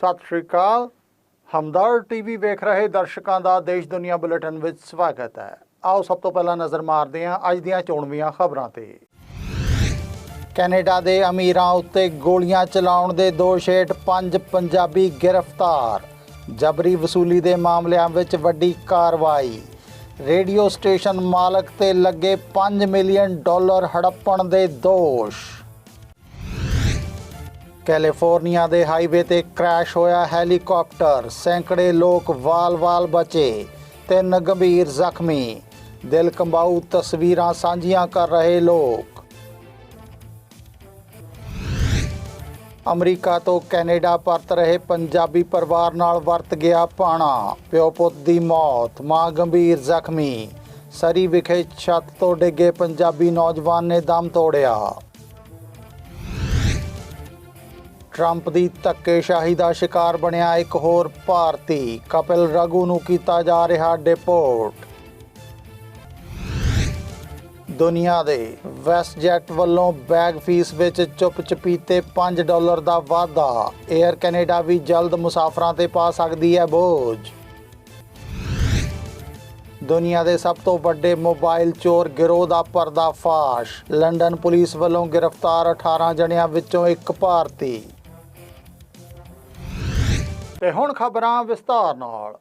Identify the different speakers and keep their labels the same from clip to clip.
Speaker 1: ਸਤਿ ਸ਼੍ਰੀ ਅਕਾਲ। ਹਮਦਰ ਟੀਵੀ ਵੇਖ ਰਹੇ ਦਰਸ਼ਕਾਂ ਦਾ ਦੇਸ਼ ਦੁਨੀਆ ਬੁਲੇਟਿਨ ਵਿੱਚ ਸਵਾਗਤ ਹੈ। ਆਓ ਸਭ ਤੋਂ ਪਹਿਲਾਂ ਨਜ਼ਰ ਮਾਰਦੇ ਹਾਂ ਅੱਜ ਦੀਆਂ ਚੋਣਵੀਆਂ ਖਬਰਾਂ ਤੇ। ਕੈਨੇਡਾ ਦੇ ਅਮੀਰਾਂ ਉੱਤੇ ਗੋਲੀਆਂ ਚਲਾਉਣ ਦੇ ਦੋਸ਼ ਹੇਠ ਪੰਜ ਪੰਜਾਬੀ ਗ੍ਰਿਫਤਾਰ। ਜਬਰੀ ਵਸੂਲੀ ਦੇ ਮਾਮਲਿਆਂ ਵਿੱਚ ਵੱਡੀ ਕਾਰਵਾਈ। ਰੇਡੀਓ ਸਟੇਸ਼ਨ ਮਾਲਕ ਤੇ ਲੱਗੇ 5 ਮਿਲੀਅਨ ਡਾਲਰ ਹੜੱਪਣ ਦੇ ਦੋਸ਼। ਕੈਲੀਫੋਰਨੀਆ ਦੇ ਹਾਈਵੇ ਤੇ ਕ੍ਰੈਸ਼ ਹੋਇਆ ਹੈਲੀਕਾਪਟਰ। ਸੈਂਕੜੇ ਲੋਕ ਵਾਲ-ਵਾਲ ਬਚੇ ਤਿੰਨ ਗੰਭੀਰ ਜ਼ਖਮੀ। ਦਿਲ ਕੰਬਾਊ ਤਸਵੀਰਾਂ ਸਾਂਝੀਆਂ ਕਰ ਰਹੇ ਲੋਕ। ਅਮਰੀਕਾ ਤੋਂ ਕੈਨੇਡਾ ਪਰਤ ਰਹੇ ਪੰਜਾਬੀ ਪਰਿਵਾਰ ਨਾਲ ਵਰਤ ਗਿਆ ਪਾਣਾ। ਪਿਓ ਪੁੱਤ ਦੀ ਮੌਤ, ਮਾਂ ਗੰਭੀਰ ਜ਼ਖਮੀ। ਸਰੀ ਵਿਖੇ ਛੱਤ ਤੋਂ ਡਿੱਗੇ ਪੰਜਾਬੀ ਨੌਜਵਾਨ ਨੇ ਦਮ ਤੋੜਿਆ। ਟਰੰਪ ਦੀ ਧੱਕੇਸ਼ਾਹੀ ਦਾ ਸ਼ਿਕਾਰ ਬਣਿਆ ਇੱਕ ਹੋਰ ਭਾਰਤੀ। ਕਪਿਲ ਰਗੂ ਨੂੰ ਕੀਤਾ ਜਾ ਰਿਹਾ ਡਿਪੋਰਟ। ਦੁਨੀਆ ਦੇ ਵੈਸਟਜੈਟ ਵੱਲੋਂ ਬੈਗ ਫੀਸ ਵਿੱਚ ਚੁੱਪ ਚਪੀਤੇ 5 ਡਾਲਰ ਦਾ ਵਾਧਾ। 에ਅਰ ਕੈਨੇਡਾ ਵੀ ਜਲਦ ਮੁਸਾਫਰਾਂ ਤੇ ਪਾ ਸਕਦੀ ਹੈ ਬੋਝ। ਦੁਨੀਆ ਦੇ ਸਭ ਤੋਂ ਵੱਡੇ ਮੋਬਾਈਲ ਚੋਰ ਗਿਰੋਹ ਦਾ ਪਰਦਾਫਾਸ਼। ਲੰਡਨ ਪੁਲਿਸ ਵੱਲੋਂ ਗ੍ਰਿਫਤਾਰ 18 ਜਣਿਆਂ ਵਿੱਚੋਂ ਇੱਕ ਭਾਰਤੀ। ਤੇ ਹੁਣ ਖਬਰਾਂ ਵਿਸਤਾਰ ਨਾਲ।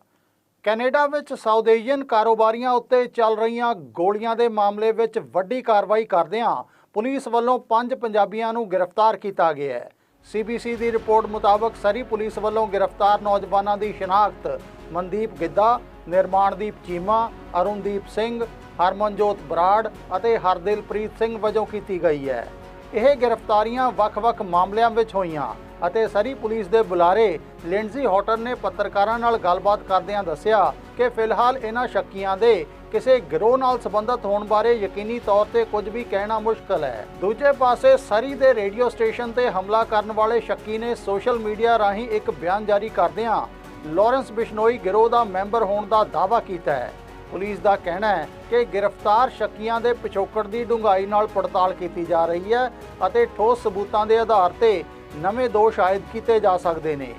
Speaker 1: ਕੈਨੇਡਾ ਵਿੱਚ ਸਾਊਥ ਕਾਰੋਬਾਰੀਆਂ ਉੱਤੇ ਚੱਲ ਰਹੀਆਂ ਗੋਲੀਆਂ ਦੇ ਮਾਮਲੇ ਵਿੱਚ ਵੱਡੀ ਕਾਰਵਾਈ ਕਰਦਿਆਂ ਪੁਲਿਸ ਵੱਲੋਂ ਪੰਜ ਪੰਜਾਬੀਆਂ ਨੂੰ ਗ੍ਰਿਫਤਾਰ ਕੀਤਾ ਗਿਆ ਹੈ। ਸੀਬੀਸੀ ਦੀ ਰਿਪੋਰਟ ਮੁਤਾਬਕ ਸਰੀ ਪੁਲਿਸ ਵੱਲੋਂ ਗ੍ਰਿਫਤਾਰ ਨੌਜਵਾਨਾਂ ਦੀ ਸ਼ਨਾਖਤ ਮਨਦੀਪ ਗਿੱਦਾ ਨਿਰਮਾਣਦੀਪ ਚੀਮਾ, ਅਰੁਣਦੀਪ ਸਿੰਘ, ਹਰਮਨਜੋਤ ਬਰਾੜ ਅਤੇ ਹਰਦਿਲਪ੍ਰੀਤ ਸਿੰਘ ਵਜੋਂ ਕੀਤੀ ਗਈ ਹੈ। ਇਹ ਗ੍ਰਿਫਤਾਰੀਆਂ ਵੱਖ-ਵੱਖ ਮਾਮਲਿਆਂ ਵਿੱਚ ਹੋਈਆਂ। ਅਤੇ ਸਰੀ ਪੁਲਿਸ ਦੇ ਬੁਲਾਰੇ ਲਿੰਡਜ਼ੀ ਹੌਟਨ ਨੇ ਪੱਤਰਕਾਰਾਂ ਨਾਲ ਗੱਲਬਾਤ ਕਰਦਿਆਂ ਦੱਸਿਆ ਕਿ ਫਿਲਹਾਲ ਇਹਨਾਂ ਸ਼ੱਕੀਆਂ ਦੇ ਕਿਸੇ ਗਿਰੋਹ ਨਾਲ ਸੰਬੰਧਿਤ ਹੋਣ ਬਾਰੇ ਯਕੀਨੀ ਤੌਰ ਤੇ ਕੁਝ ਵੀ ਕਹਿਣਾ ਮੁਸ਼ਕਲ ਹੈ। ਦੂਜੇ ਪਾਸੇ ਸਰੀ ਦੇ ਰੇਡੀਓ ਸਟੇਸ਼ਨ ਤੇ ਹਮਲਾ ਕਰਨ ਵਾਲੇ ਸ਼ੱਕੀ ਨੇ ਸੋਸ਼ਲ ਮੀਡੀਆ ਰਾਹੀਂ ਇੱਕ ਬਿਆਨ ਜਾਰੀ ਕਰਦਿਆਂ ਲਾਰੈਂਸ ਬਿਸ਼ਨੋਈ ਗਿਰੋਹ ਦਾ ਮੈਂਬਰ ਹੋਣ ਦਾ ਦਾਅਵਾ ਕੀਤਾ ਹੈ। ਪੁਲਿਸ ਦਾ ਕਹਿਣਾ ਹੈ ਕਿ ਗ੍ਰਿਫਤਾਰ ਸ਼ੱਕੀਆਂ ਦੇ ਪਿਛੋਕੜ ਦੀ ਡੂੰਘਾਈ ਨਾਲ ਪੜਤਾਲ ਕੀਤੀ ਜਾ ਰਹੀ ਹੈ ਅਤੇ ਠੋਸ ਸਬੂਤਾਂ ਦੇ ਆਧਾਰ ਤੇ ਨਵੇਂ ਦੋਸ਼ ਆਇਦ ਕੀਤੇ ਜਾ ਸਕਦੇ ਨੇ।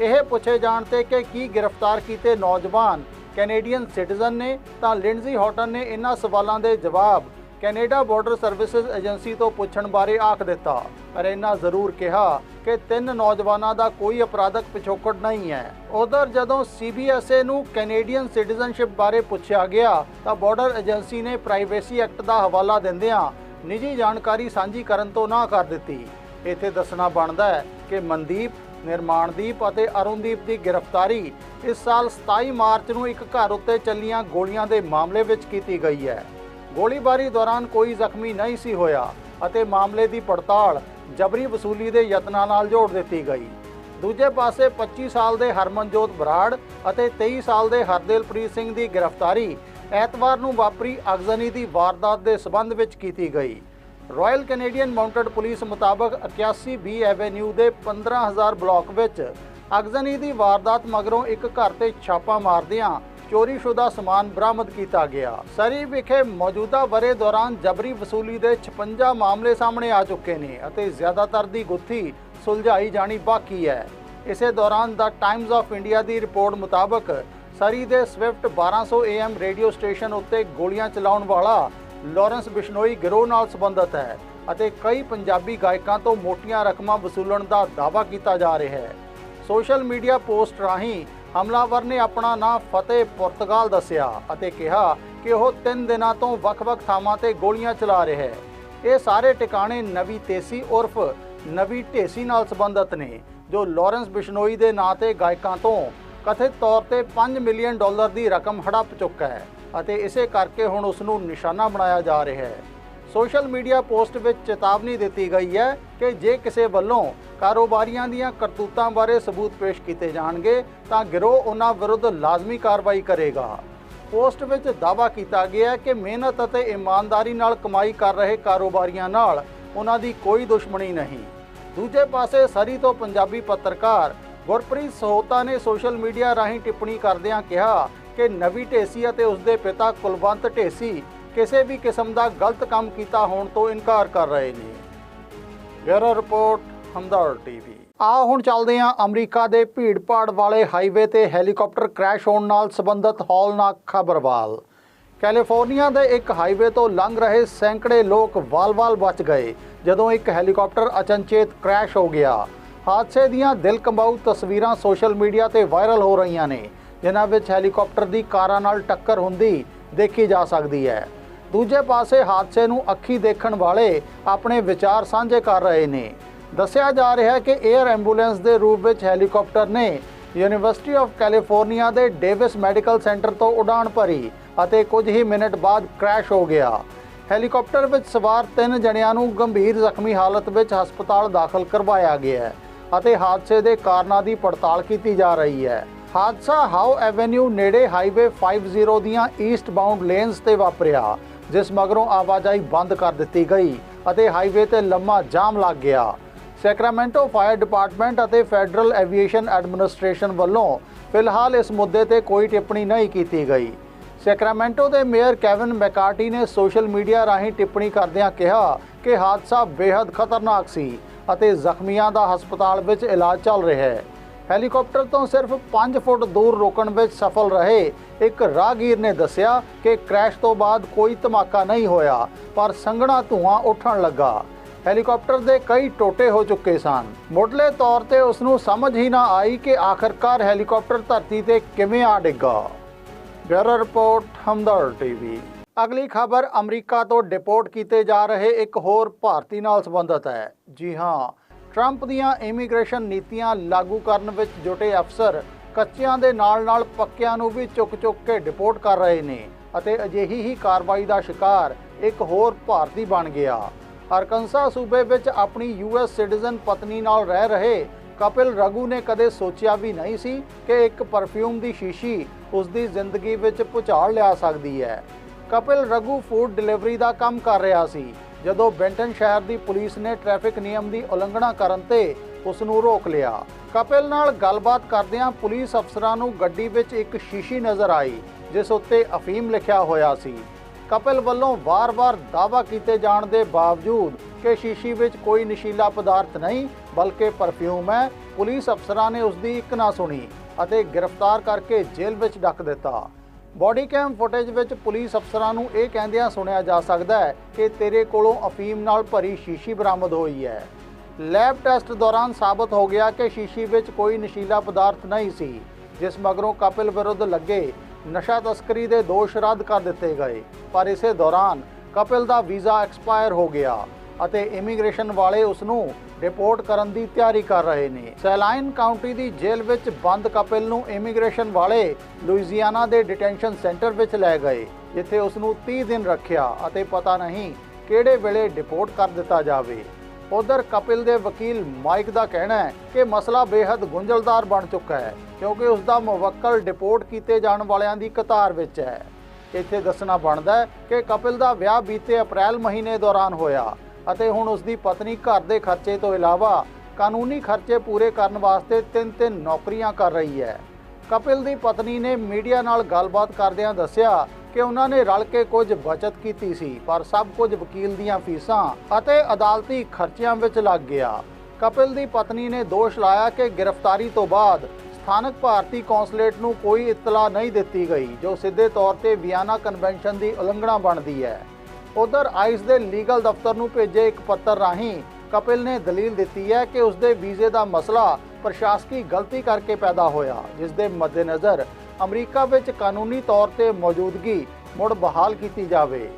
Speaker 1: ਇਹ ਪੁੱਛੇ ਜਾਣ ਤੇ ਕਿ ਕੀ ਗ੍ਰਿਫਤਾਰ ਕੀਤੇ ਨੌਜਵਾਨ ਕੈਨੇਡੀਅਨ ਸਿਟੀਜ਼ਨ ਨੇ, ਤਾਂ ਲਿੰਡਜ਼ੀ ਹੌਟਨ ਨੇ ਇਹਨਾਂ ਸਵਾਲਾਂ ਦੇ ਜਵਾਬ ਕੈਨੇਡਾ ਬਾਰਡਰ ਸਰਵਿਸਿਜ਼ ਏਜੰਸੀ ਤੋਂ ਪੁੱਛਣ ਬਾਰੇ ਆਖ ਦਿੱਤਾ। ਪਰ ਇਹਨਾਂ ਜ਼ਰੂਰ ਕਿਹਾ ਕਿ ਤਿੰਨ ਨੌਜਵਾਨਾਂ ਦਾ ਕੋਈ ਅਪਰਾਧਕ ਪਿਛੋਕੜ ਨਹੀਂ ਹੈ। ਉਧਰ ਜਦੋਂ ਸੀਬੀਐਸਏ ਨੂੰ ਕੈਨੇਡੀਅਨ ਸਿਟੀਜ਼ਨਸ਼ਿਪ ਬਾਰੇ ਪੁੱਛਿਆ ਗਿਆ, ਤਾਂ ਬਾਰਡਰ ਏਜੰਸੀ ਨੇ ਪ੍ਰਾਈਵੇਸੀ ਐਕਟ ਦਾ ਹਵਾਲਾ ਦਿੰਦਿਆਂ ਨਿੱਜੀ ਜਾਣਕਾਰੀ ਸਾਂਝੀ ਕਰਨ ਤੋਂ ਨਾ ਕਰ ਦਿੱਤੀ। ਇੱਥੇ ਦੱਸਣਾ ਬਣਦਾ ਹੈ ਕਿ ਮਨਦੀਪ, ਨਿਰਮਾਣਦੀਪ ਅਤੇ ਅਰੁਣਦੀਪ ਦੀ ਗ੍ਰਿਫਤਾਰੀ ਇਸ ਸਾਲ 27 ਮਾਰਚ ਨੂੰ ਇੱਕ ਘਰ ਉੱਤੇ ਚੱਲੀਆਂ ਗੋਲੀਆਂ ਦੇ ਮਾਮਲੇ ਵਿੱਚ ਕੀਤੀ ਗਈ ਹੈ। ਗੋਲੀਬਾਰੀ ਦੌਰਾਨ ਕੋਈ ਜ਼ਖਮੀ ਨਹੀਂ ਸੀ ਹੋਇਆ ਅਤੇ ਮਾਮਲੇ ਦੀ ਪੜਤਾਲ ਜਬਰੀ ਵਸੂਲੀ ਦੇ ਯਤਨਾਂ ਨਾਲ ਜੋੜ ਦਿੱਤੀ ਗਈ। ਦੂਜੇ ਪਾਸੇ 25 ਸਾਲ ਦੇ ਹਰਮਨਜੋਤ ਬਰਾੜ ਅਤੇ 23 ਸਾਲ ਦੇ ਹਰਦਿਲਪ੍ਰੀਤ ਸਿੰਘ ਦੀ ਗ੍ਰਿਫਤਾਰੀ ਐਤਵਾਰ ਨੂੰ ਵਾਪਰੀ ਅਗਜ਼ਨੀ ਦੀ ਵਾਰਦਾਤ ਦੇ ਸਬੰਧ ਵਿੱਚ ਕੀਤੀ ਗਈ। ਰਾਇਲ ਕੈਨੇਡੀਅਨ ਮਾਊਂਟਡ ਪੁਲਿਸ ਮੁਤਾਬਕ 81 ਬੀ ਐਵੇਨਿਊ ਦੇ 15000 ਬਲਾਕ ਵਿੱਚ ਅਗਜ਼ਨੀ ਦੀ ਵਾਰਦਾਤ ਮਗਰੋਂ ਇੱਕ ਘਰ ਤੇ ਛਾਪਾ ਮਾਰਦਿਆਂ ਚੋਰੀशुदा ਸਮਾਨ ਬਰਾਮਦ ਕੀਤਾ ਗਿਆ। ਸਰੀ ਵਿਖੇ ਮੌਜੂਦਾ ਬਰੇ ਦੌਰਾਨ ਜਬਰੀ ਵਸੂਲੀ ਦੇ 56 ਮਾਮਲੇ ਸਾਹਮਣੇ ਆ ਚੁੱਕੇ ਨੇ ਅਤੇ ਜ਼ਿਆਦਾਤਰ ਦੀ ਗੁੱਥੀ ਸੁਲਝਾਈ ਜਾਣੀ ਬਾਕੀ ਹੈ। ਇਸੇ ਦੌਰਾਨ ਦਾ ਟਾਈਮਜ਼ ਆਫ ਇੰਡੀਆ ਦੀ ਰਿਪੋਰਟ ਮੁਤਾਬਕ ਸਰੀ ਦੇ ਸਵਿਫਟ 1200 AM ਰੇਡੀਓ ਸਟੇਸ਼ਨ ਉੱਤੇ ਗੋਲੀਆਂ ਚਲਾਉਣ ਵਾਲਾ ਲਾਰੈਂਸ ਬਿਸ਼ਨੋਈ ਗਿਰੋਹ ਨਾਲ ਸੰਬੰਧਿਤ ਹੈ ਅਤੇ ਕਈ ਪੰਜਾਬੀ ਗਾਇਕਾਂ ਤੋਂ ਮੋਟੀਆਂ ਰਕਮਾਂ ਵਸੂਲਣ ਦਾ ਦਾਅਵਾ ਕੀਤਾ ਜਾ ਰਿਹਾ ਹੈ। ਸੋਸ਼ਲ ਮੀਡੀਆ ਪੋਸਟ ਰਾਹੀਂ ਹਮਲਾਵਰ ਨੇ ਆਪਣਾ ਨਾਂ ਫਤਿਹ ਪੁਰਤਗਾਲ ਦੱਸਿਆ ਅਤੇ ਕਿਹਾ ਕਿ ਉਹ 3 ਦਿਨਾਂ ਤੋਂ ਵੱਖ-ਵੱਖ ਥਾਵਾਂ ਤੇ ਗੋਲੀਆਂ ਚਲਾ ਰਿਹਾ ਹੈ। ਇਹ ਸਾਰੇ ਟਿਕਾਣੇ ਨਵੀ ਤੇਸੀ ਉਰਫ ਨਵੀ ਢੇਸੀ ਨਾਲ ਸੰਬੰਧਿਤ ਨੇ, ਜੋ ਲਾਰੈਂਸ ਬਿਸ਼ਨੋਈ ਦੇ ਨਾਂ ਤੇ ਗਾਇਕਾਂ ਤੋਂ ਕਥਿਤ ਤੌਰ ਤੇ 5 ਮਿਲੀਅਨ ਡਾਲਰ ਦੀ ਰਕਮ ਹੜੱਪ ਚੁੱਕਾ ਹੈ। ਅਤੇ ਇਸੇ ਕਰਕੇ ਹੁਣ ਉਸ ਨੂੰ ਨਿਸ਼ਾਨਾ ਬਣਾਇਆ ਜਾ ਰਿਹਾ ਹੈ। ਸੋਸ਼ਲ ਮੀਡੀਆ ਪੋਸਟ ਵਿੱਚ ਚੇਤਾਵਨੀ ਦਿੱਤੀ ਗਈ ਹੈ ਕਿ ਜੇ ਕਿਸੇ ਵੱਲੋਂ ਕਾਰੋਬਾਰੀਆਂ ਦੀਆਂ ਕਰਤੂਤਾਂ ਬਾਰੇ ਸਬੂਤ ਪੇਸ਼ ਕੀਤੇ ਜਾਣਗੇ, ਤਾਂ ਗਿਰੋਹ ਉਹਨਾਂ ਵਿਰੁੱਧ ਲਾਜ਼ਮੀ ਕਾਰਵਾਈ ਕਰੇਗਾ। ਪੋਸਟ ਵਿੱਚ ਦਾਅਵਾ ਕੀਤਾ ਗਿਆ ਕਿ ਮਿਹਨਤ ਅਤੇ ਇਮਾਨਦਾਰੀ ਨਾਲ ਕਮਾਈ ਕਰ ਰਹੇ ਕਾਰੋਬਾਰੀਆਂ ਨਾਲ ਉਹਨਾਂ ਦੀ ਕੋਈ ਦੁਸ਼ਮਣੀ ਨਹੀਂ। ਦੂਜੇ ਪਾਸੇ ਸਰੀ ਤੋਂ ਪੰਜਾਬੀ ਪੱਤਰਕਾਰ ਗੁਰਪ੍ਰੀਤ ਸਹੋਤਾ ਨੇ ਸੋਸ਼ਲ ਮੀਡੀਆ ਰਾਹੀਂ ਟਿੱਪਣੀ ਕਰਦਿਆਂ ਕਿਹਾ ਕਿ ਨਵੀ ਢੇਸੀ ਅਤੇ ਉਸ ਦੇ ਪਿਤਾ ਕੁਲਵੰਤ ਢੇਸੀ ਕਿਸੇ ਵੀ ਕਿਸਮ ਦਾ ਗਲਤ ਕੰਮ ਕੀਤਾ ਹੋਣ ਤੋਂ ਇਨਕਾਰ ਕਰ ਰਹੇ ਨੇ। Bureau report Hamdard TV. ਆ ਹੁਣ ਚੱਲਦੇ ਹਾਂ ਅਮਰੀਕਾ ਦੇ ਭੀੜਪਾੜ ਵਾਲੇ ਹਾਈਵੇ ਤੇ ਹੈਲੀਕਾਪਟਰ ਕ੍ਰੈਸ਼ ਹੋਣ ਨਾਲ ਸੰਬੰਧਿਤ ਹੌਲਨਾਕ ਖਬਰ ਵੱਲ ਕੈਲੀਫੋਰਨੀਆ ਦੇ ਇੱਕ ਹਾਈਵੇ ਤੋਂ ਲੰਘ ਰਹੇ ਸੈਂਕੜੇ ਲੋਕ ਵਾਲ-ਵਾਲ ਬਚ ਗਏ, ਜਦੋਂ ਇੱਕ ਹੈਲੀਕਾਪਟਰ ਅਚਨਚੇਤ ਕ੍ਰੈਸ਼ ਹੋ ਗਿਆ। ਹਾਦਸੇ ਦੀਆਂ ਦਿਲ ਕੰਬਾਊ ਤਸਵੀਰਾਂ ਸੋਸ਼ਲ ਮੀਡੀਆ ਤੇ ਵਾਇਰਲ ਹੋ ਰਹੀਆਂ ਨੇ। ਜਿਨ੍ਹਾਂ ਵਿੱਚ ਹੈਲੀਕਾਪਟਰ ਦੀ ਕਾਰਾਂ ਨਾਲ ਟੱਕਰ ਹੁੰਦੀ ਦੇਖੀ ਜਾ ਸਕਦੀ ਹੈ। ਦੂਜੇ ਪਾਸੇ ਹਾਦਸੇ ਨੂੰ ਅੱਖੀ ਦੇਖਣ ਵਾਲੇ ਆਪਣੇ ਵਿਚਾਰ ਸਾਂਝੇ ਕਰ ਰਹੇ ਨੇ। ਦੱਸਿਆ ਜਾ ਰਿਹਾ ਹੈ ਕਿ 에ਅਰ ਐਂਬੂਲੈਂਸ ਦੇ ਰੂਪ ਵਿੱਚ ਹੈਲੀਕਾਪਟਰ ਨੇ ਯੂਨੀਵਰਸਿਟੀ ਆਫ ਕੈਲੀਫੋਰਨੀਆ ਦੇ ਡੇਵਿਸ ਮੈਡੀਕਲ ਸੈਂਟਰ ਤੋਂ ਉਡਾਣ ਭਰੀ ਅਤੇ ਕੁਝ ਹੀ ਮਿੰਟ ਬਾਅਦ ਕ੍ਰੈਸ਼ ਹੋ ਗਿਆ। ਹੈਲੀਕਾਪਟਰ ਵਿੱਚ ਸਵਾਰ ਤਿੰਨ ਜਣਿਆਂ ਨੂੰ ਗੰਭੀਰ ਜ਼ਖਮੀ ਹਾਲਤ ਵਿੱਚ ਹਸਪਤਾਲ ਦਾਖਲ ਕਰਵਾਇਆ ਗਿਆ ਹੈ ਅਤੇ ਹਾਦਸੇ ਦੇ ਕਾਰਨਾਂ ਦੀ ਪੜਤਾਲ ਕੀਤੀ ਜਾ ਰਹੀ ਹੈ। ਹਾਦਸਾ ਹਾਊ ਐਵੇਨਿਊ ਨੇੜੇ ਹਾਈਵੇ 50 ਦੀਆਂ ਈਸਟ ਬਾਉਂਡ ਲੇਨਸ ਤੇ ਵਾਪਰਿਆ, ਜਿਸ ਮਗਰੋਂ ਆਵਾਜਾਈ ਬੰਦ ਕਰ ਦਿੱਤੀ ਗਈ ਅਤੇ ਹਾਈਵੇ ਤੇ ਲੰਮਾ ਜਾਮ ਲੱਗ ਗਿਆ। ਸੈਕਰਾਮੈਂਟੋ ਫਾਇਰ ਡਿਪਾਰਟਮੈਂਟ ਅਤੇ ਫੈਡਰਲ ਐਵੀਏਸ਼ਨ ਐਡਮਿਨਿਸਟ੍ਰੇਸ਼ਨ ਵੱਲੋਂ ਫਿਲਹਾਲ ਇਸ ਮੁੱਦੇ ਤੇ ਕੋਈ ਟਿੱਪਣੀ ਨਹੀਂ ਕੀਤੀ ਗਈ। ਸੈਕਰਾਮੈਂਟੋ ਦੇ ਮੇਅਰ ਕੈਵਨ ਮੈਕਾਰਟੀ ਨੇ ਸੋਸ਼ਲ ਮੀਡੀਆ ਰਾਹੀਂ ਟਿੱਪਣੀ ਕਰਦਿਆਂ ਕਿਹਾ ਕਿ ਹਾਦਸਾ ਬੇहद ਖਤਰਨਾਕ ਸੀ ਅਤੇ ਜ਼ਖਮੀਆਂ ਦਾ ਹਸਪਤਾਲ ਵਿੱਚ ਇਲਾਜ ਚੱਲ ਰਿਹਾ ਹੈ। ਹੈਲੀਕਾਪਟਰ ਤੋਂ ਸਿਰਫ 5 ਫੁੱਟ ਦੂਰ ਰੋਕਣ ਵਿੱਚ ਸਫਲ ਰਹੇ, ਇੱਕ ਰਾਹਗੀਰ ਨੇ ਦੱਸਿਆ ਕਿ ਕ੍ਰੈਸ਼ ਤੋਂ ਬਾਅਦ ਕੋਈ ਧਮਾਕਾ ਨਹੀਂ ਹੋਇਆ, ਪਰ ਸੰਘਣਾ ਧੂਆਂ ਉੱਠਣ ਲੱਗਾ। ਹੈਲੀਕਾਪਟਰ ਦੇ ਕਈ ਟੋਟੇ ਹੋ ਚੁੱਕੇ ਸਨ। ਮੁੱਢਲੇ ਤੌਰ ਤੇ ਉਸ ਨੂੰ ਸਮਝ ਹੀ ਨਾ ਆਈ ਕਿ ਆਖਰਕਾਰ ਹੈਲੀਕਾਪਟਰ ਧਰਤੀ ਤੇ ਕਿਵੇਂ ਆ ਡਿੱਗਾ। Bureau report Hamdard TV. ਅਗਲੀ ਖਬਰ, ਅਮਰੀਕਾ ਤੋਂ ਡਿਪੋਰਟ ਕੀਤੇ ਜਾ ਰਹੇ ਇੱਕ ਹੋਰ ਭਾਰਤੀ ਨਾਲ ਸੰਬੰਧਿਤ ਹੈ। ਜੀ ਹਾਂ ਟਰੰਪ ਦੀਆਂ ਇਮੀਗ੍ਰੇਸ਼ਨ ਨੀਤੀਆਂ ਲਾਗੂ ਕਰਨ ਵਿੱਚ ਜੁਟੇ ਅਫਸਰ ਕੱਚਿਆਂ ਦੇ ਨਾਲ-ਨਾਲ ਪੱਕਿਆਂ ਨੂੰ ਵੀ ਚੁੱਕ-ਚੁੱਕ ਕੇ ਡਿਪੋਰਟ ਕਰ ਰਹੇ ਨੇ ਅਤੇ ਅਜਿਹੀ ਹੀ ਕਾਰਵਾਈ ਦਾ ਸ਼ਿਕਾਰ ਇੱਕ ਹੋਰ ਭਾਰਤੀ ਬਣ ਗਿਆ। ਅਰਕਨਸਾ ਸੂਬੇ ਵਿੱਚ ਆਪਣੀ ਯੂਐਸ ਸਿਟੀਜ਼ਨ ਪਤਨੀ ਨਾਲ ਰਹਿ ਰਹੇ ਕਪਿਲ ਰਗੂ ਨੇ ਕਦੇ ਸੋਚਿਆ ਵੀ ਨਹੀਂ ਸੀ ਕਿ ਇੱਕ ਪਰਫਿਊਮ ਦੀ ਸ਼ੀਸ਼ੀ ਉਸ ਦੀ ਜ਼ਿੰਦਗੀ ਵਿੱਚ ਭੁਚਾਲ ਲਿਆ ਸਕਦੀ ਹੈ। ਕਪਿਲ ਰਗੂ ਫੂਡ ਡਿਲੀਵਰੀ ਦਾ ਕੰਮ ਕਰ ਰਿਹਾ ਸੀ। ਜਦੋਂ ਬੈਂਟਨ ਸ਼ਹਿਰ ਦੀ ਪੁਲਿਸ ਨੇ ਟ੍ਰੈਫਿਕ ਨਿਯਮ ਦੀ ਉਲੰਘਣਾ ਕਰਨ ਤੇ ਉਸ ਨੂੰ ਰੋਕ ਲਿਆ। ਕਪਿਲ ਨਾਲ ਗੱਲਬਾਤ ਕਰਦਿਆਂ ਪੁਲਿਸ ਅਫਸਰਾਂ ਨੂੰ ਗੱਡੀ ਵਿੱਚ ਇੱਕ ਸ਼ੀਸ਼ੀ ਨਜ਼ਰ ਆਈ, ਜਿਸ ਉੱਤੇ ਅਫੀਮ ਲਿਖਿਆ ਹੋਇਆ ਸੀ। ਕਪਿਲ ਵੱਲੋਂ ਵਾਰ-ਵਾਰ ਦਾਅਵਾ ਕੀਤੇ ਜਾਣ ਦੇ ਬਾਵਜੂਦ ਕਿ ਸ਼ੀਸ਼ੀ ਵਿੱਚ ਕੋਈ ਨਸ਼ੀਲਾ ਪਦਾਰਥ ਨਹੀਂ, ਬਲਕਿ ਪਰਫਿਊਮ ਹੈ, ਪੁਲਿਸ ਅਫਸਰਾਂ ਨੇ ਉਸ ਦੀ ਇੱਕ ਨਾ ਸੁਣੀ ਅਤੇ ਗ੍ਰਿਫਤਾਰ ਕਰਕੇ ਜੇਲ੍ਹ ਵਿੱਚ ਡੱਕ ਦਿੱਤਾ। ਬੋਡੀ ਕੈਮ ਫੁਟੇਜ ਵਿੱਚ ਪੁਲਿਸ ਅਫਸਰਾਂ ਨੂੰ ਇਹ ਕਹਿੰਦਿਆਂ ਸੁਣਿਆ ਜਾ ਸਕਦਾ ਹੈ ਕਿ ਤੇਰੇ ਕੋਲੋਂ ਅਫੀਮ ਨਾਲ ਭਰੀ ਸ਼ੀਸ਼ੀ ਬਰਾਮਦ ਹੋਈ ਹੈ। ਲੈਬ ਟੈਸਟ ਦੌਰਾਨ ਸਾਬਤ ਹੋ ਗਿਆ ਕਿ ਸ਼ੀਸ਼ੀ ਵਿੱਚ ਕੋਈ ਨਸ਼ੀਲਾ ਪਦਾਰਥ ਨਹੀਂ ਸੀ, ਜਿਸ ਮਗਰੋਂ ਕਪਿਲ ਵਿਰੁੱਧ ਲੱਗੇ ਨਸ਼ਾ ਤਸਕਰੀ ਦੇ ਦੋਸ਼ ਰੱਦ ਕਰ ਦਿੱਤੇ ਗਏ। ਪਰ ਇਸੇ ਦੌਰਾਨ ਕਪਿਲ ਦਾ ਵੀਜ਼ਾ ਐਕਸਪਾਇਰ ਹੋ ਗਿਆ। ਅਤੇ ਇਮੀਗ੍ਰੇਸ਼ਨ ਵਾਲੇ ਉਸ ਨੂੰ ਰਿਪੋਰਟ ਕਰਨ ਦੀ ਤਿਆਰੀ ਕਰ ਰਹੇ ਨੇ। ਸੈਲਾਈਨ ਕਾਉਂਟੀ ਦੀ ਜੇਲ੍ਹ ਵਿੱਚ ਬੰਦ ਕਪਿਲ ਨੂੰ ਇਮੀਗ੍ਰੇਸ਼ਨ ਵਾਲੇ ਲੁਈਜ਼ੀਆਨਾ ਦੇ ਡਿਟੈਂਸ਼ਨ ਸੈਂਟਰ ਵਿੱਚ ਲੈ ਗਏ, ਜਿੱਥੇ ਉਸ ਨੂੰ 30 ਦਿਨ ਰੱਖਿਆ ਅਤੇ ਪਤਾ ਨਹੀਂ ਕਿਹੜੇ ਵੇਲੇ ਡਿਪੋਰਟ ਕਰ ਦਿੱਤਾ ਜਾਵੇ। ਉਧਰ ਕਪਿਲ ਦੇ ਵਕੀਲ ਮਾਈਕ ਦਾ ਕਹਿਣਾ ਹੈ ਕਿ ਮਸਲਾ ਬੇहद ਗੁੰਝਲਦਾਰ ਬਣ ਚੁੱਕਾ ਹੈ, ਕਿਉਂਕਿ ਉਸ ਦਾ ਮੁਵੱਕਲ ਡਿਪੋਰਟ ਕੀਤੇ ਜਾਣ ਵਾਲਿਆਂ ਦੀ ਕਤਾਰ ਵਿੱਚ ਹੈ। ਇੱਥੇ ਦੱਸਣਾ ਬਣਦਾ ਹੈ ਕਿ ਕਪਿਲ ਦਾ ਵਿਆਹ ਬੀਤੇ ਅਪ੍ਰੈਲ ਮਹੀਨੇ ਦੌਰਾਨ ਹੋਇਆ। ਅਤੇ ਹੁਣ ਉਸ ਦੀ ਪਤਨੀ ਘਰ ਦੇ ਖਰਚੇ ਤੋਂ ਇਲਾਵਾ ਕਾਨੂੰਨੀ ਖਰਚੇ ਪੂਰੇ ਕਰਨ ਵਾਸਤੇ ਤਿੰਨ ਤਿੰਨ ਨੌਕਰੀਆਂ ਕਰ ਰਹੀ ਹੈ। ਕਪਿਲ ਦੀ ਪਤਨੀ ਨੇ ਮੀਡੀਆ ਨਾਲ ਗੱਲਬਾਤ ਕਰਦਿਆਂ ਦੱਸਿਆ ਕਿ ਉਹਨਾਂ ਨੇ ਰਲ ਕੇ ਕੁਝ ਬਚਤ ਕੀਤੀ ਸੀ, ਪਰ ਸਭ ਕੁਝ ਵਕੀਲ ਦੀਆਂ ਫੀਸਾਂ ਅਤੇ ਅਦਾਲਤੀ ਖਰਚਿਆਂ ਵਿੱਚ ਲੱਗ ਗਿਆ। ਕਪਿਲ ਦੀ ਪਤਨੀ ਨੇ ਦੋਸ਼ ਲਾਇਆ ਕਿ ਗ੍ਰਿਫਤਾਰੀ ਤੋਂ ਬਾਅਦ ਸਥਾਨਕ ਭਾਰਤੀ ਕੌਂਸਲੇਟ ਨੂੰ ਕੋਈ ਇਤਲਾਹ ਨਹੀਂ ਦਿੱਤੀ ਗਈ, ਜੋ ਸਿੱਧੇ ਤੌਰ ਤੇ ਵਿਆਨਾ ਕਨਵੈਨਸ਼ਨ ਦੀ ਉਲੰਘਣਾ ਬਣਦੀ ਹੈ। ਉਧਰ ਆਈਸ ਦੇ ਲੀਗਲ ਦਫ਼ਤਰ ਨੂੰ ਭੇਜੇ ਇੱਕ ਪੱਤਰ ਰਾਹੀਂ ਕਪਿਲ ਨੇ ਦਲੀਲ ਦਿੱਤੀ ਹੈ ਕਿ ਉਸ ਦੇ ਵੀਜ਼ੇ ਦਾ ਮਸਲਾ ਪ੍ਰਸ਼ਾਸਕੀ ਗਲਤੀ ਕਰਕੇ ਪੈਦਾ ਹੋਇਆ ਜਿਸ ਦੇ ਮੱਦੇਨਜ਼ਰ ਅਮਰੀਕਾ ਵਿੱਚ ਕਾਨੂੰਨੀ ਤੌਰ ਤੇ ਮੌਜੂਦਗੀ ਮੁੜ ਬਹਾਲ ਕੀਤੀ ਜਾਵੇ।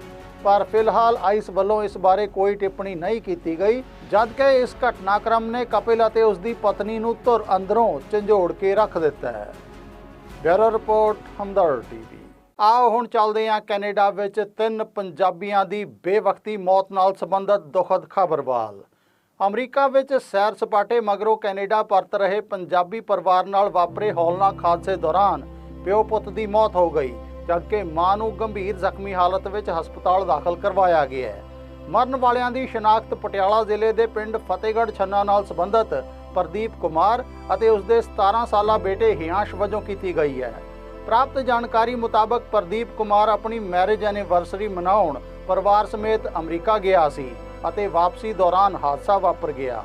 Speaker 1: ਪਰ ਫਿਲਹਾਲ ਆਈਸ ਵੱਲੋਂ ਇਸ ਬਾਰੇ ਕੋਈ ਟਿੱਪਣੀ ਨਹੀਂ ਕੀਤੀ ਗਈ, ਜਦਕਿ ਇਸ ਘਟਨਾਕ੍ਰਮ ਨੇ ਕਪਿਲ ਅਤੇ ਉਸ ਦੀ ਪਤਨੀ ਨੂੰ ਧੁਰ ਅੰਦਰੋਂ ਝੰਜੋੜ ਕੇ ਰੱਖ ਦਿੱਤਾ ਹੈ। Bureau report Hamdard TV. ਆਓ ਹੁਣ ਚੱਲਦੇ ਹਾਂ ਕੈਨੇਡਾ ਵਿੱਚ ਤਿੰਨ ਪੰਜਾਬੀਆਂ ਦੀ ਬੇਵਕਤੀ ਮੌਤ ਨਾਲ ਸੰਬੰਧਿਤ ਦੁਖਦ ਖਬਰ ਵੱਲ। ਅਮਰੀਕਾ ਵਿੱਚ ਸੈਰ ਸਪਾਟੇ ਮਗਰੋਂ ਕੈਨੇਡਾ ਪਰਤ ਰਹੇ ਪੰਜਾਬੀ ਪਰਿਵਾਰ ਨਾਲ ਵਾਪਰੇ ਹੌਲਨਾਕ ਹਾਦਸੇ ਦੌਰਾਨ ਪਿਓ ਪੁੱਤ ਦੀ ਮੌਤ ਹੋ ਗਈ, ਜਦਕਿ ਮਾਂ ਨੂੰ ਗੰਭੀਰ ਜ਼ਖਮੀ ਹਾਲਤ ਵਿੱਚ ਹਸਪਤਾਲ ਦਾਖਲ ਕਰਵਾਇਆ ਗਿਆ ਹੈ। ਮਰਨ ਵਾਲਿਆਂ ਦੀ ਸ਼ਨਾਖਤ ਪਟਿਆਲਾ ਜ਼ਿਲ੍ਹੇ ਦੇ ਪਿੰਡ ਫਤਿਹਗੜ੍ਹ ਛੰਨਾ ਨਾਲ ਸੰਬੰਧਿਤ ਪ੍ਰਦੀਪ ਕੁਮਾਰ ਅਤੇ ਉਸ ਦੇ 17 ਸਾਲਾ ਬੇਟੇ ਹਿਆਂਸ਼ ਵਜੋਂ ਕੀਤੀ ਗਈ ਹੈ। ਪ੍ਰਾਪਤ ਜਾਣਕਾਰੀ ਮੁਤਾਬਕ ਪ੍ਰਦੀਪ ਕੁਮਾਰ ਆਪਣੀ ਮੈਰਿਜ ਐਨੀਵਰਸਰੀ ਮਨਾਉਣ ਪਰਿਵਾਰ ਸਮੇਤ ਅਮਰੀਕਾ ਗਿਆ ਸੀ ਅਤੇ ਵਾਪਸੀ ਦੌਰਾਨ ਹਾਦਸਾ ਵਾਪਰ ਗਿਆ।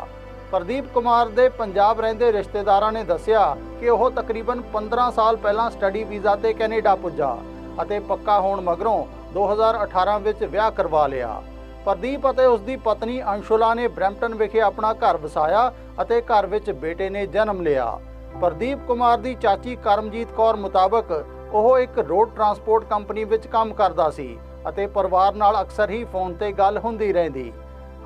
Speaker 1: ਪ੍ਰਦੀਪ ਕੁਮਾਰ ਦੇ ਪੰਜਾਬ ਰਹਿੰਦੇ ਰਿਸ਼ਤੇਦਾਰਾਂ ਨੇ ਦੱਸਿਆ ਕਿ ਉਹ ਤਕਰੀਬਨ 15 ਸਾਲ ਪਹਿਲਾਂ ਸਟੱਡੀ ਵੀਜ਼ਾ ਤੇ ਕੈਨੇਡਾ ਪੁੱਜਾ ਅਤੇ ਪੱਕਾ ਹੋਣ ਮਗਰੋਂ 2018 ਵਿੱਚ ਵਿਆਹ ਕਰਵਾ ਲਿਆ। ਪ੍ਰਦੀਪ ਅਤੇ ਉਸ ਦੀ ਪਤਨੀ ਅੰਸ਼ੁਲਾ ਨੇ ਬਰੈਂਪਟਨ ਵਿਖੇ ਆਪਣਾ ਘਰ ਵਸਾਇਆ ਅਤੇ ਘਰ ਵਿੱਚ ਬੇਟੇ ਨੇ ਜਨਮ ਲਿਆ। ਪ੍ਰਦੀਪ ਕੁਮਾਰ ਦੀ ਚਾਚੀ ਕਰਮਜੀਤ ਕੌਰ ਮੁਤਾਬਕ ਉਹ ਇੱਕ ਰੋਡ ਟਰਾਂਸਪੋਰਟ ਕੰਪਨੀ ਵਿੱਚ ਕੰਮ ਕਰਦਾ ਸੀ ਅਤੇ ਪਰਿਵਾਰ ਨਾਲ ਅਕਸਰ ਹੀ ਫੋਨ ਤੇ ਗੱਲ ਹੁੰਦੀ ਰਹਿੰਦੀ।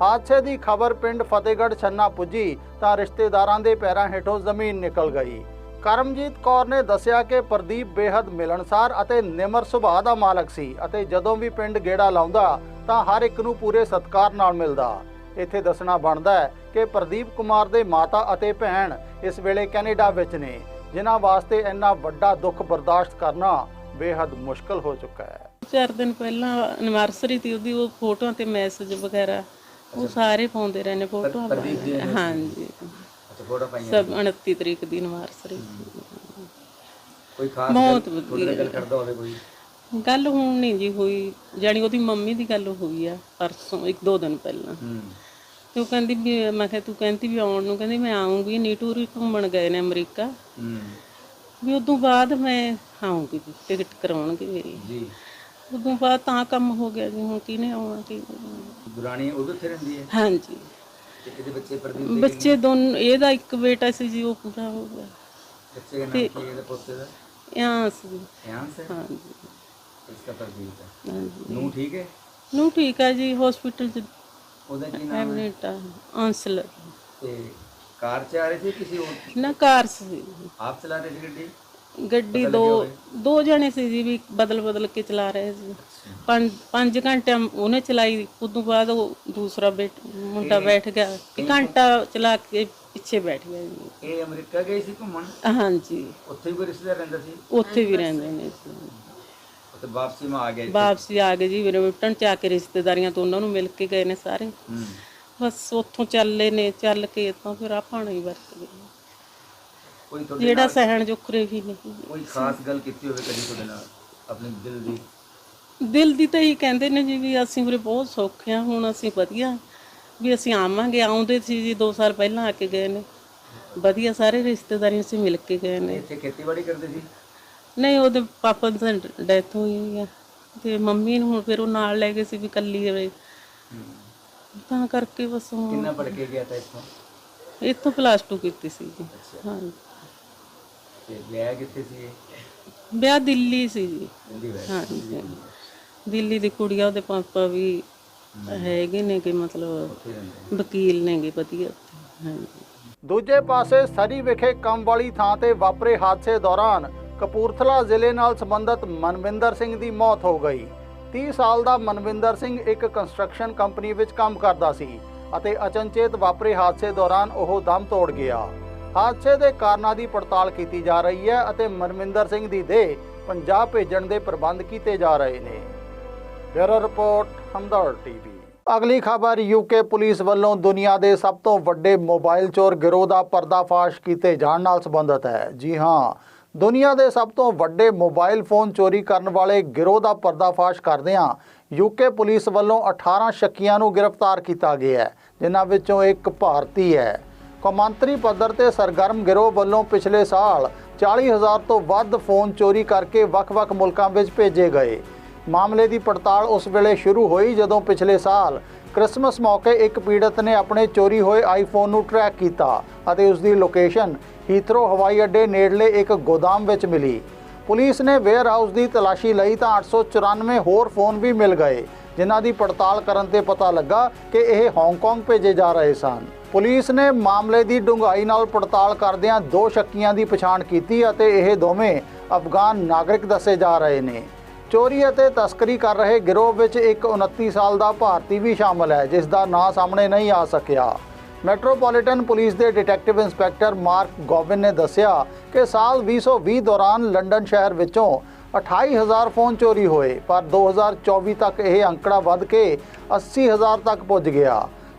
Speaker 1: ਹਾਦਸੇ ਦੀ ਖਬਰ ਪਿੰਡ ਫਤਿਹਗੜ੍ਹ ਛੰਨਾ ਪੁੱਜੀ ਤਾਂ ਰਿਸ਼ਤੇਦਾਰਾਂ ਦੇ ਪੈਰਾਂ ਹੇਠੋਂ ਜ਼ਮੀਨ ਨਿਕਲ ਗਈ। ਕਰਮਜੀਤ ਕੌਰ ਨੇ ਦੱਸਿਆ ਕਿ ਪ੍ਰਦੀਪ ਬੇहद ਮਿਲਣਸਾਰ ਅਤੇ ਨਿਮਰ ਸੁਭਾਅ ਦਾ ਮਾਲਕ ਸੀ ਅਤੇ ਜਦੋਂ ਵੀ ਪਿੰਡ ਗੇੜਾ ਲਾਉਂਦਾ ਤਾਂ ਹਰ ਇੱਕ ਨੂੰ ਪੂਰੇ ਸਤਿਕਾਰ ਨਾਲ ਮਿਲਦਾ। ਇੱਥੇ ਦੱਸਣਾ ਬਣਦਾ ਹੈ ਕਿ ਪ੍ਰਦੀਪ ਕੁਮਾਰ ਦੇ ਮਾਤਾ ਅਤੇ ਭੈਣ ਇਸ ਵੇਲੇ ਕੈਨੇਡਾ ਵਿੱਚ ਨੇ ਜਿਨ੍ਹਾਂ ਵਾਸਤੇ ਇੰਨਾ ਵੱਡਾ ਦੁੱਖ ਬਰਦਾਸ਼ਤ ਕਰਨਾ ਬੇहद ਮੁਸ਼ਕਲ ਹੋ ਚੁੱਕਾ ਹੈ।
Speaker 2: ਚਾਰ ਦਿਨ ਪਹਿਲਾਂ ਐਨਵਰਸਰੀ ਤੇ ਉਹਦੀ ਉਹ ਫੋਟੋਆਂ ਤੇ ਮੈਸੇਜ ਵਗੈਰਾ ਉਹ ਸਾਰੇ ਪਾਉਂਦੇ ਰਹੇ ਨੇ ਫੋਟੋਆਂ ਹਾਂਜੀ।
Speaker 3: ਅੱਛਾ ਫੋਟੋ ਪਾਈਆਂ
Speaker 2: ਸਭ 29 ਤਰੀਕ ਦੀ ਐਨਵਰਸਰੀ
Speaker 3: ਕੋਈ ਖਾਸ
Speaker 2: ਬਹੁਤ
Speaker 3: ਗੱਲ। ਕਰਦਾ ਹੋਵੇ ਕੋਈ।
Speaker 2: ਗੱਲ ਹੁਣ ਨਹੀਂ ਜੀ ਹੋਈ ਜਾਣੀ ਉਹਦੀ ਮੰਮੀ ਦੀ ਗੱਲ ਹੋਈ ਆ ਪਰਸੋਂ ਇੱਕ ਦੋ ਦਿਨ ਪਹਿਲਾਂ।
Speaker 3: ਹੂੰ।
Speaker 2: ਤੇ ਉਹ ਕਹਿੰਦੀ ਵੀ ਮੈਂ ਕਿਹਾ ਤੂੰ ਕਹਿੰਦੀ ਵੀ ਆਉਣ ਨੂੰ ਕਹਿੰਦੀ ਮੈਂ ਆਉਂਗੀ ਨੀਟੂ ਰੀ ਘੁੰਮਣ ਗਏ ਨੇ ਅਮਰੀਕਾ।
Speaker 3: ਹੂੰ।
Speaker 2: ਵੀ ਉਦੋਂ ਬਾਅਦ ਮੈਂ ਆਉਂਗੀ ਟਿਕਟ ਕਰਾਉਣਗੇ ਮੇਰੀ।
Speaker 3: ਜੀ।
Speaker 2: ਉਦੋਂ ਬਾਅਦ ਤਾਂ ਕੰਮ ਹੋ ਗਿਆ ਜੀ ਹੁਣ ਕਿਹਨੇ ਆਉਣਾ ਕੀ
Speaker 3: ਦੁਰਾਣੀ ਉਹ ਵੀ ਉੱਥੇ ਰਹਿੰਦੀ ਹੈ?
Speaker 2: ਹਾਂਜੀ।
Speaker 3: ਤੇ ਇਹਦੇ ਬੱਚੇ ਪ੍ਰਦੀਪ ਦੇ
Speaker 2: ਬੱਚੇ ਦੋਨ ਇਹਦਾ ਇੱਕ ਬੇਟਾ ਸੀ ਜੀ ਉਹ ਪੂਰਾ ਹੋ ਗਿਆ।
Speaker 3: ਬੱਚੇ ਦਾ ਨਾਮ ਕੀ ਹੈ ਇਹਦੇ ਪੋਤੇ ਦਾ?
Speaker 2: ਹਾਂ ਸੀ
Speaker 3: ਧਿਆਨ ਸੇ
Speaker 2: ਹਾਂਜੀ।
Speaker 3: ਇਸका ਪ੍ਰਦੀਪ ਹੈ।
Speaker 2: ਹਾਂਜੀ।
Speaker 3: ਨੂੰ ਠੀਕ ਹੈ?
Speaker 2: ਨੂੰ ਠੀਕ ਹੈ ਜੀ ਹਸਪੀਟਲ ਚ
Speaker 3: ਉਹਦਾ ਕੀ ਨਾਮ ਹੈ?
Speaker 2: ਐਡਮਿਟ ਆ ਅੰਸਲ
Speaker 3: ਤੇ ਕਾਰ ਚ ਆ ਰਹੇ ਸੀ ਕਿਸੇ ਹੋਰ
Speaker 2: ਨਾ ਕਾਰ ਸੀ।
Speaker 3: ਆਪ ਚਲਾ ਰਹੇ ਸੀ ਗੱਡੀ?
Speaker 2: ਗੱਡੀ ਦੋ ਦੋ ਜਣੇ ਸੀ ਜੀ ਵੀ ਬਦਲ ਬਦਲ ਕੇ ਚਲਾ ਰਹੇ ਸੀ। ਪੰਜ ਪੰਜ ਘੰਟੇ ਉਹਨੇ ਚਲਾਈ ਉਦੋਂ ਬਾਅਦ ਉਹ ਦੂਸਰਾ ਬੇਟ ਮੁੰਡਾ ਬੈਠ ਗਿਆ। ਇੱਕ ਘੰਟਾ ਚਲਾ ਕੇ ਪਿੱਛੇ ਬੈਠ ਗਿਆ ਜੀ।
Speaker 3: ਇਹ ਅਮਰੀਕਾ ਗਏ ਸੀ ਘੁੰਮਣ?
Speaker 2: ਹਾਂਜੀ।
Speaker 3: ਉੱਥੇ ਵੀ ਕੋਈ ਰਿਸ਼ਤੇਦਾਰ ਰਹਿੰਦਾ ਸੀ?
Speaker 2: ਉੱਥੇ ਵੀ ਰਹਿੰਦੇ ਨੇ ਜੀ।
Speaker 3: ਵਾਪਸੀ ਮੈਂ ਆ।
Speaker 2: ਵਾਪਸੀ ਆ ਗਏ ਜੀ ਬਰਮਟਨ ਚ ਆ ਕੇ ਰਿਸ਼ਤੇਦਾਰੀਆਂ ਤੋਂ ਉਹਨਾਂ ਨੂੰ ਮਿਲ ਕੇ ਗਏ ਨੇ ਸਾਰੇ।
Speaker 3: ਹੂੰ।
Speaker 2: ਬਸ ਉੱਥੋਂ ਚੱਲੇ ਨੇ ਚੱਲ ਕੇ ਤਾਂ ਫਿਰ ਆਪਾਂ ਨਹੀਂ ਵਰਤ ਗਏ
Speaker 3: ਕੋਈ ਤੁਹਾਡੇ
Speaker 2: ਜਿਹੜਾ ਸਹਿਣ ਜੋਖਰੇ ਵੀ ਨਹੀਂ
Speaker 3: ਕੋਈ ਖਾਸ ਗੱਲ ਕੀਤੀ ਹੋਵੇ ਕਦੀ ਤੁਹਾਡੇ ਨਾਲ ਆਪਣੇ ਦਿਲ ਦੀ?
Speaker 2: ਦਿਲ ਦੀ ਤਾਂ ਹੀ ਕਹਿੰਦੇ ਨੇ ਜੀ ਵੀ ਅਸੀਂ ਉਰੇ ਬਹੁਤ ਸੌਖੇ ਹਾਂ ਹੁਣ ਅਸੀਂ ਵਧੀਆ। ਵੀ ਅਸੀਂ ਆਵਾਂਗੇ ਆਉਂਦੇ ਸੀ ਜੀ 2 ਸਾਲ ਪਹਿਲਾਂ ਆ ਕੇ ਗਏ ਨੇ। ਵਧੀਆ ਸਾਰੇ ਰਿਸ਼ਤੇਦਾਰੀਆਂ ਸੀ ਮਿਲ ਕੇ ਗਏ ਨੇ।
Speaker 3: ਇੱਥੇ ਖੇਤੀਬਾੜੀ ਕਰਦੇ ਸੀ?
Speaker 2: ਨਹੀਂ ਉਹਦੇ ਪਾਪਾ ਦੀ ਡੈਥ ਹੋਈ ਹੋਈ ਆ। ਤੇ ਮੰਮੀ ਨੂੰ ਹੁਣ ਫਿਰ ਉਹ ਨਾਲ ਲੈ ਗਏ ਸੀ ਵੀ ਕੱਲੀ ਰਵੇ। ਤਾਂ ਕਰਕੇ ਬਸ ਹੁਣ
Speaker 3: ਕਿੰਨਾ ਪੜ ਕੇ ਗਿਆ ਤਾਂ ਇੱਥੋਂ?
Speaker 2: ਇੱਥੋਂ ਪਲੱਸ 2 ਕੀਤੀ ਸੀ ਜੀ। ਹਾਂ
Speaker 3: ਤੇ ਵਿਆਹ ਕਿੱਥੇ ਸੀ
Speaker 2: ਵਿਆਹ ਦਿੱਲੀ ਸੀ ਜੀ। ਹਾਂ ਦਿੱਲੀ ਦੀ ਕੁੜੀਆਂ ਉਹਦੇ ਪਾਪਾ ਵੀ ਹੈਗੇ ਨੇ ਕਿ ਮਤਲਬ ਵਕੀਲ ਨੇਗੇ ਵਧੀਆ। ਹਾਂਜੀ।
Speaker 1: ਦੂਜੇ ਪਾਸੇ ਸਰੀ ਵਿਖੇ ਕੰਮ ਵਾਲੀ ਥਾਂ ਤੇ ਵਾਪਰੇ ਹਾਦਸੇ ਦੌਰਾਨ ਕਪੂਰਥਲਾ ਜ਼ਿਲ੍ਹੇ ਨਾਲ ਸੰਬੰਧਿਤ ਮਨਵਿੰਦਰ ਸਿੰਘ ਦੀ ਮੌਤ ਹੋ ਗਈ। 30 ਸਾਲ ਦਾ ਮਨਵਿੰਦਰ ਸਿੰਘ ਇੱਕ ਕੰਸਟਰਕਸ਼ਨ ਕੰਪਨੀ ਵਿੱਚ ਕੰਮ ਕਰਦਾ ਸੀ ਅਤੇ ਅਚਨਚੇਤ ਵਾਪਰੇ ਹਾਦਸੇ ਦੌਰਾਨ ਉਹ ਦਮ ਤੋੜ ਗਿਆ। ਹਾਦਸੇ ਦੇ ਕਾਰਨਾਂ ਦੀ ਪੜਤਾਲ ਕੀਤੀ ਜਾ ਰਹੀ ਹੈ ਅਤੇ ਮਨਵਿੰਦਰ ਸਿੰਘ ਦੀ ਦੇਹ ਪੰਜਾਬ ਭੇਜਣ ਦੇ ਪ੍ਰਬੰਧ ਕੀਤੇ ਜਾ ਰਹੇ ਨੇ। Bureau report Hamdard TV. ਅਗਲੀ ਖਬਰ, ਯੂਕੇ ਪੁਲਿਸ ਵੱਲੋਂ ਦੁਨੀਆ ਦੇ ਸਭ ਤੋਂ ਵੱਡੇ ਮੋਬਾਈਲ ਚੋਰ ਗਿਰੋਹ ਦਾ ਪਰਦਾਫਾਸ਼ ਕੀਤੇ ਜਾਣ ਨਾਲ ਸੰਬੰਧਿਤ ਹੈ। ਜੀ ਹਾਂ ਦੁਨੀਆ ਦੇ ਸਭ ਤੋਂ ਵੱਡੇ ਮੋਬਾਈਲ ਫੋਨ ਚੋਰੀ ਕਰਨ ਵਾਲੇ ਗਿਰੋਹ ਦਾ ਪਰਦਾਫਾਸ਼ ਕਰਦਿਆਂ ਯੂਕੇ ਪੁਲਿਸ ਵੱਲੋਂ 18 ਸ਼ੱਕੀਆਂ ਨੂੰ ਗ੍ਰਿਫਤਾਰ ਕੀਤਾ ਗਿਆ ਹੈ, ਜਿਨ੍ਹਾਂ ਵਿੱਚੋਂ ਇੱਕ ਭਾਰਤੀ ਹੈ। ਕੌਮਾਂਤਰੀ ਪੱਧਰ ਤੇ ਸਰਗਰਮ ਗਿਰੋਹ ਵੱਲੋਂ ਪਿਛਲੇ ਸਾਲ 40000 ਤੋਂ ਵੱਧ ਫੋਨ ਚੋਰੀ ਕਰਕੇ ਵੱਖ-ਵੱਖ ਮੁਲਕਾਂ ਵਿੱਚ ਭੇਜੇ ਗਏ। ਮਾਮਲੇ ਦੀ ਪੜਤਾਲ ਉਸ ਵੇਲੇ ਸ਼ੁਰੂ ਹੋਈ ਜਦੋਂ ਪਿਛਲੇ ਸਾਲ ਕ੍ਰਿਸਮਸ ਮੌਕੇ ਇੱਕ ਪੀੜਤ ਨੇ ਆਪਣੇ ਚੋਰੀ ਹੋਏ ਆਈਫੋਨ ਨੂੰ ਟਰੈਕ ਕੀਤਾ ਅਤੇ ਉਸ ਦੀ ਲੋਕੇਸ਼ਨ ਹੀਥਰੋ ਹਵਾਈ ਅੱਡੇ ਨੇੜਲੇ ਇੱਕ ਗੋਦਾਮ ਵਿੱਚ ਮਿਲੀ। ਪੁਲਿਸ ਨੇ ਵੇਅਰ ਹਾਊਸ ਦੀ ਤਲਾਸ਼ੀ ਲਈ ਤਾਂ 894 ਹੋਰ ਫੋਨ ਵੀ ਮਿਲ ਗਏ, ਜਿਨ੍ਹਾਂ ਦੀ ਪੜਤਾਲ ਕਰਨ ਤੇ ਪਤਾ ਲੱਗਾ ਕਿ ਇਹ ਹਾਂਗਕਾਂਗ ਭੇਜੇ ਜਾ ਰਹੇ ਸਨ। ਪੁਲਿਸ ਨੇ ਮਾਮਲੇ ਦੀ ਡੂੰਘਾਈ ਨਾਲ ਪੜਤਾਲ ਕਰਦਿਆਂ ਦੋ ਸ਼ੱਕੀਆਂ ਦੀ ਪਛਾਣ ਕੀਤੀ ਅਤੇ ਇਹ ਦੋਵੇਂ ਅਫਗਾਨ ਨਾਗਰਿਕ ਦੱਸੇ ਜਾ ਰਹੇ ਨੇ। ਚੋਰੀ ਅਤੇ ਤਸਕਰੀ ਕਰ ਰਹੇ ਗਿਰੋਹ ਵਿੱਚ ਇੱਕ 29 ਸਾਲ ਦਾ ਭਾਰਤੀ ਵੀ ਸ਼ਾਮਲ ਹੈ, ਜਿਸ ਦਾ ਨਾਂ ਸਾਹਮਣੇ ਨਹੀਂ ਆ ਸਕਿਆ। ਮੈਟਰੋਪੋਲੀਟਨ ਪੁਲਿਸ ਦੇ ਡਿਟੈਕਟਿਵ ਇੰਸਪੈਕਟਰ ਮਾਰਕ ਗੋਬਿਨ ਨੇ ਦੱਸਿਆ ਕਿ ਸਾਲ 2020 ਦੌਰਾਨ ਲੰਡਨ ਸ਼ਹਿਰ ਵਿੱਚੋਂ 28000 ਫੋਨ ਚੋਰੀ ਹੋਏ, ਪਰ 2024 ਤੱਕ ਇਹ ਅੰਕੜਾ ਵੱਧ ਕੇ 80000 ਤੱਕ ਪੁੱਜ ਗਿਆ।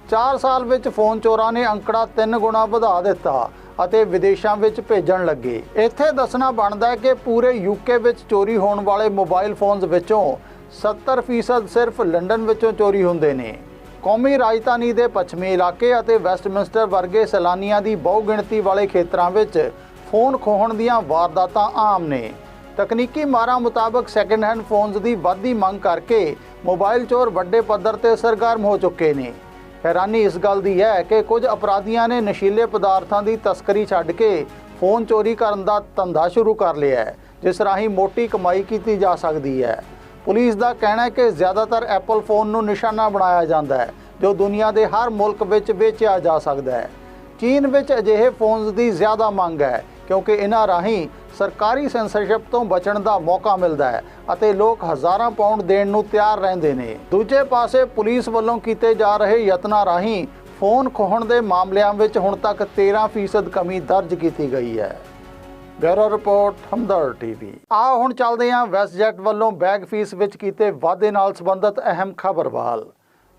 Speaker 1: 4 ਸਾਲ ਵਿੱਚ ਫੋਨ ਚੋਰਾਂ ਨੇ ਅੰਕੜਾ 3 ਗੁਣਾ ਵਧਾ ਦਿੱਤਾ ਅਤੇ ਵਿਦੇਸ਼ਾਂ ਵਿੱਚ ਭੇਜਣ ਲੱਗੇ। ਇੱਥੇ ਦੱਸਣਾ ਬਣਦਾ ਹੈ ਕਿ ਪੂਰੇ ਯੂਕੇ ਵਿੱਚ ਚੋਰੀ ਹੋਣ ਵਾਲੇ ਮੋਬਾਈਲ ਫੋਨਸ ਵਿੱਚੋਂ 70% ਸਿਰਫ ਲੰਡਨ ਵਿੱਚੋਂ ਚੋਰੀ ਹੁੰਦੇ ਨੇ। ਕੌਮੀ ਰਾਜਧਾਨੀ ਦੇ ਪੱਛਮੀ ਇਲਾਕੇ ਅਤੇ ਵੈਸਟਮਿੰਸਟਰ ਵਰਗੇ ਸੈਲਾਨੀਆਂ ਦੀ ਬਹੁਗਿਣਤੀ ਵਾਲੇ ਖੇਤਰਾਂ ਵਿੱਚ ਫੋਨ ਖੋਹਣ ਦੀਆਂ ਵਾਰਦਾਤਾਂ ਆਮ ਨੇ। ਤਕਨੀਕੀ ਮਾਰਾਂ ਮੁਤਾਬਕ ਸੈਕੰਡ ਹੈਂਡ ਫੋਨਸ ਦੀ ਵੱਧਦੀ ਮੰਗ ਕਰਕੇ ਮੋਬਾਈਲ ਚੋਰ ਵੱਡੇ ਪੱਧਰ ਤੇ ਸਰਗਰਮ ਹੋ ਚੁੱਕੇ ਨੇ। ਹੈਰਾਨੀ ਇਸ ਗੱਲ ਦੀ ਹੈ ਕਿ ਕੁਝ ਅਪਰਾਧੀਆਂ ਨੇ ਨਸ਼ੀਲੇ ਪਦਾਰਥਾਂ ਦੀ ਤਸਕਰੀ ਛੱਡ ਕੇ ਫੋਨ ਚੋਰੀ ਕਰਨ ਦਾ ਧੰਦਾ ਸ਼ੁਰੂ ਕਰ ਲਿਆ ਹੈ, ਜਿਸ ਰਾਹੀਂ ਮੋਟੀ ਕਮਾਈ ਕੀਤੀ ਜਾ ਸਕਦੀ ਹੈ। ਪੁਲਿਸ ਦਾ ਕਹਿਣਾ ਹੈ ਕਿ ਜ਼ਿਆਦਾਤਰ ਐਪਲ ਫੋਨ ਨੂੰ ਨਿਸ਼ਾਨਾ ਬਣਾਇਆ ਜਾਂਦਾ ਹੈ, ਜੋ ਦੁਨੀਆ ਦੇ ਹਰ ਮੁਲਕ ਵਿੱਚ ਵੇਚਿਆ ਜਾ ਸਕਦਾ ਹੈ। ਚੀਨ ਵਿੱਚ ਅਜਿਹੇ ਫੋਨਸ ਦੀ ਜ਼ਿਆਦਾ ਮੰਗ ਹੈ, ਕਿਉਂਕਿ ਇਹਨਾਂ ਰਾਹੀਂ ਸਰਕਾਰੀ ਸੈਂਸਰਸ਼ਿਪ ਤੋਂ ਬਚਣ ਦਾ ਮੌਕਾ ਮਿਲਦਾ ਹੈ ਅਤੇ ਲੋਕ ਹਜ਼ਾਰਾਂ ਪਾਉਂਡ ਦੇਣ ਨੂੰ ਤਿਆਰ ਰਹਿੰਦੇ ਨੇ। ਦੂਜੇ ਪਾਸੇ ਪੁਲਿਸ ਵੱਲੋਂ ਕੀਤੇ ਜਾ ਰਹੇ ਯਤਨਾਂ ਰਾਹੀਂ ਫੋਨ ਖੋਹਣ ਦੇ ਮਾਮਲਿਆਂ ਵਿੱਚ ਹੁਣ ਤੱਕ 13% ਕਮੀ ਦਰਜ ਕੀਤੀ ਗਈ ਹੈ। ਬਿਊਰੋ ਰਿਪੋਰਟ ਹਮਦਰ ਟੀਵੀ ਆ ਹੁਣ ਚੱਲਦੇ ਹਾਂ ਵੈਸਟਜੈਟ ਵੱਲੋਂ ਬੈਗ ਫੀਸ ਵਿੱਚ ਕੀਤੇ ਵਾਅਦੇ ਨਾਲ ਸੰਬੰਧਿਤ ਅਹਿਮ ਖਬਰ ਵੱਲ।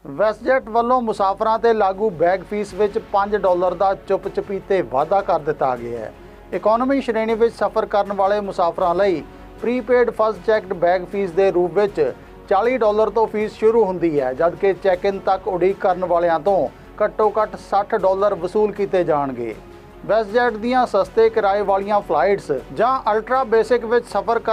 Speaker 1: ਵੈਸਟਜੈਟ ਵੱਲੋਂ ਮੁਸਾਫਰਾਂ ਤੇ ਲਾਗੂ ਬੈਗ ਫੀਸ ਵਿੱਚ 5 ਡਾਲਰ ਦਾ ਚੁੱਪ ਚਪੀਤੇ ਵਾਅਦਾ ਕਰ ਦਿੱਤਾ ਗਿਆ ਹੈ। ਇਕਨੋਮੀ ਸ਼੍ਰੇਣੀ ਵਿੱਚ ਸਫ਼ਰ ਕਰਨ ਵਾਲੇ ਮੁਸਾਫਰਾਂ ਲਈ prepaid first checked bag fee ਦੇ ਰੂਪ ਵਿੱਚ 40 ਡਾਲਰ ਤੋਂ ਫੀਸ ਸ਼ੁਰੂ ਹੁੰਦੀ ਹੈ, ਜਦਕਿ ਚੈੱਕ-ਇਨ ਤੱਕ ਉਡੀਕ ਕਰਨ ਵਾਲਿਆਂ ਤੋਂ ਘੱਟੋ-ਘੱਟ 60 ਡਾਲਰ ਵਸੂਲ ਕੀਤੇ ਜਾਣਗੇ। ਵੈਸਟਜੈਟ ਦੀਆਂ ਸਸਤੇ ਕਿਰਾਏ ਵਾਲੀਆਂ ਫਲਾਈਟਸ ਜਾਂ ਅਲਟਰਾ ਬੇਸਿਕ ਵਿੱਚ ਸਫ਼ਰ ਕਰਨ